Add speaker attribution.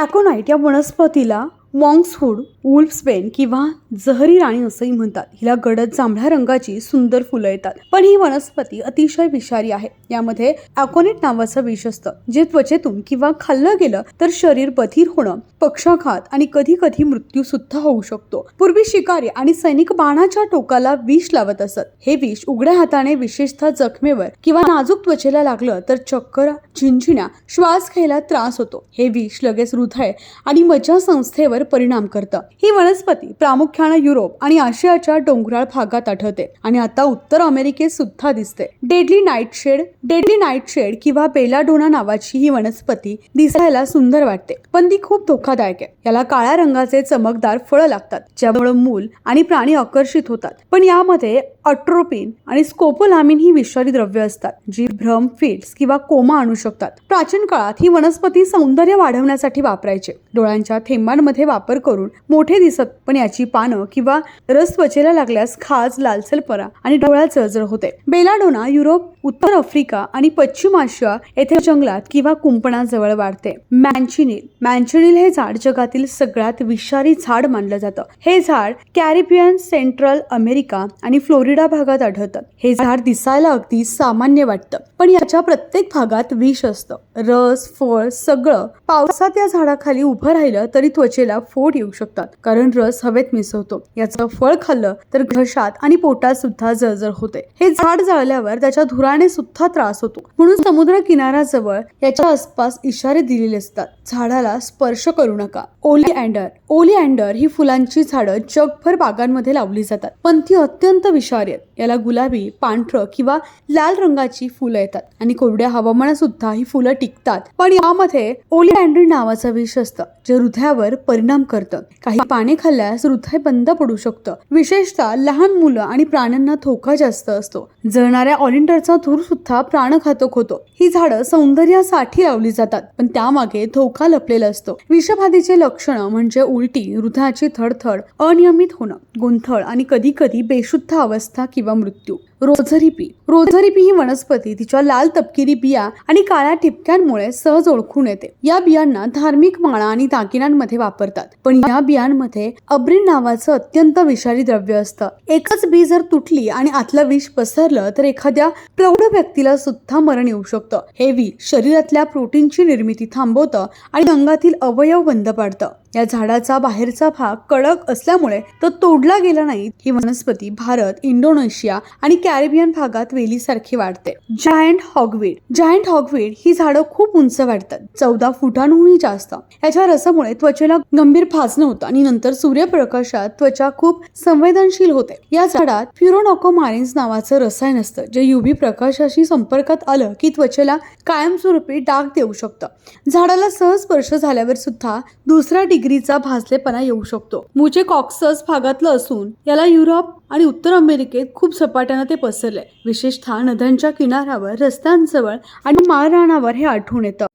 Speaker 1: ॲकोनाईट या वनस्पतीला. मॉंग्सहुड वुल्फस्पेन किंवा जहरी राणी असंही म्हणतात. हिला गडद जांभळ्या रंगाची सुंदर फुलं येतात. पण ही वनस्पती अतिशय विषारी आहे. यामध्ये अकोनेट नावाचं विष असतं जे त्वचेतून किंवा खाल्लं गेलं तर शरीर बधीर होणं पक्षाघात आणि कधी कधी मृत्यू सुद्धा होऊ शकतो. पूर्वी शिकारी आणि सैनिक बाणाच्या टोकाला विष लावत असत. हे विष उघड्या हाताने विशेषतः जखमेवर किंवा नाजूक त्वचेला लागलं तर चक्कर झिंझिण्या श्वास घ्यायला त्रास होतो. हे विष लगेच हृदय आणि मज्जा संस्थेवर परिणाम करतं. ही वनस्पती प्रामुख्याने युरोप आणि आशियाच्या डोंगराळ भागात आढळते. आणि आता उत्तर अमेरिकेत सुद्धा दिसते. डेडली नाईटशेड डेडली नाईटशेड किंवा बेलाडोना नावाची ही वनस्पती दिसायला सुंदर वाटते पण ती खूप धोकादायक आहे. याला काळ्या रंगाचे चमकदार फळं लागतात ज्यामुळे मूल आणि प्राणी आकर्षित होतात. पण यामध्ये अट्रोपिन आणि स्कोपोलामिन ही विषारी द्रव्य असतात जी भ्रम फिट्स किंवा कोमा आणू शकतात. प्राचीन काळात ही वनस्पती सौंदर्य वाढवण्यासाठी वापरायचे. डोळ्यांच्या थेंबांमध्ये वापर करून मोठे दिसत पण याची पानं किंवा रस त्वचेला लागल्यास खाज लालसलपरा आणि डोळ्यात जळजळ होते. बेलाडोना युरोप उत्तर आफ्रिका आणि पश्चिम आशिया येथे जंगलात किंवा कुंपणाजवळ वाढते. मॅन्चिनिल. मॅन्चिनिल हे झाड जगातील सगळ्यात विषारी झाड मानलं जातं. हे झाड कॅरिबियन सेंट्रल अमेरिका आणि फ्लोरिडा भागात आढळतं. हे झाड दिसायला अगदी सामान्य वाटतं पण याच्या प्रत्येक भागात विष असतं. रस फळ सगळं पावसात या झाडाखाली उभं राहिलं तरी त्वचेला फोड येऊ शकतात. कारण रस हवेत मिसळतो. याचं फळ खाल्लं तर घशात आणि पोटात सुद्धा जळजळ होते. हे झाड जळल्यावर त्याच्या धुराने सुद्धा त्रास होतो. म्हणून समुद्र किनाऱ्याजवळ याच्या आसपास इशारे दिलेले असतात. झाडाला स्पर्श करू नका. ओली अँडर ओली अँडर ही फुलांची झाडं जगभर बागांमध्ये लावली जातात. पण ती अत्यंत विषारी आहेत. याला गुलाबी पांढरं किंवा लाल रंगाची फुलं येतात. आणि कोरड्या हवामानात सुद्धा ही फुलं टिकतात. पण यामध्ये ओली अँडर नावाचा विष असतं जे हृदयावर परिणाम करतं. काही पाने खाल्ल्यास हृदय बंद पडू शकतं. विशेषतः लहान मुलं आणि प्राण्यांना धोका जास्त असतो. जळणाऱ्या ऑलिंडरचा धूर सुद्धा प्राणघातक होतो. ही झाडं सौंदर्यासाठी लावली जातात पण त्यामागे धोका लपलेला असतो. विषबाधेचे लक्षणं म्हणजे उलटी हृदयाची थडथड अनियमित होणं गोंधळ आणि कधी कधी बेशुद्ध अवस्था किंवा मृत्यू. Rosary pea. रोझरी पी ही वनस्पती तिच्या लाल तपकिरी बिया आणि काळ्या ठिपक्यांमुळे सहज ओळखून येते. या बियांना धार्मिक माळा आणि दागिन्यांमध्ये वापरतात. पण या बियांमध्ये अब्रिन नावाचं अत्यंत विषारी द्रव्य असतं. एकच बी जर तुटली आणि आतलं विष पसरलं तर एखाद्या प्रौढ व्यक्तीला सुद्धा मरण येऊ शकतं. हे विष शरीरातल्या प्रोटीनची निर्मिती थांबवतं आणि अंगातील अवयव बंद पाडतं. या झाडाचा बाहेरचा भाग कडक असल्यामुळे तो तोडला गेला नाही. ही वनस्पती भारत इंडोनेशिया आणि कॅरिबियन भागात वेलीसारखी वाढते. जायंट हॉगवीड जायंट हॉगवीड ही झाडं खूप उंच वाढतात. चौदा फुटांहूनही जास्त. याच्या रसामुळे त्वचेला गंभीर फासणं होतं आणि नंतर सूर्यप्रकाशात त्वचा खूप संवेदनशील होते. या झाडात फ्युरोनॉकोमारिन्स नावाचं रसायन असतं जे युव्ही प्रकाशाशी संपर्कात आलं की त्वचेला कायमस्वरूपी डाग देऊ शकतं. झाडाला सहज स्पर्श झाल्यावर सुद्धा दुसऱ्या डिग्रीचा भाजलेपणा येऊ शकतो. मुचे कॉक्सस भागातलं असून याला युरोप आणि उत्तर अमेरिकेत खूप झपाट्यानं ते पसरलंय विशेषतः नद्यांच्या किनाऱ्यावर रस्त्यांजवळ आणि माळरानावर हे आढळून येतं.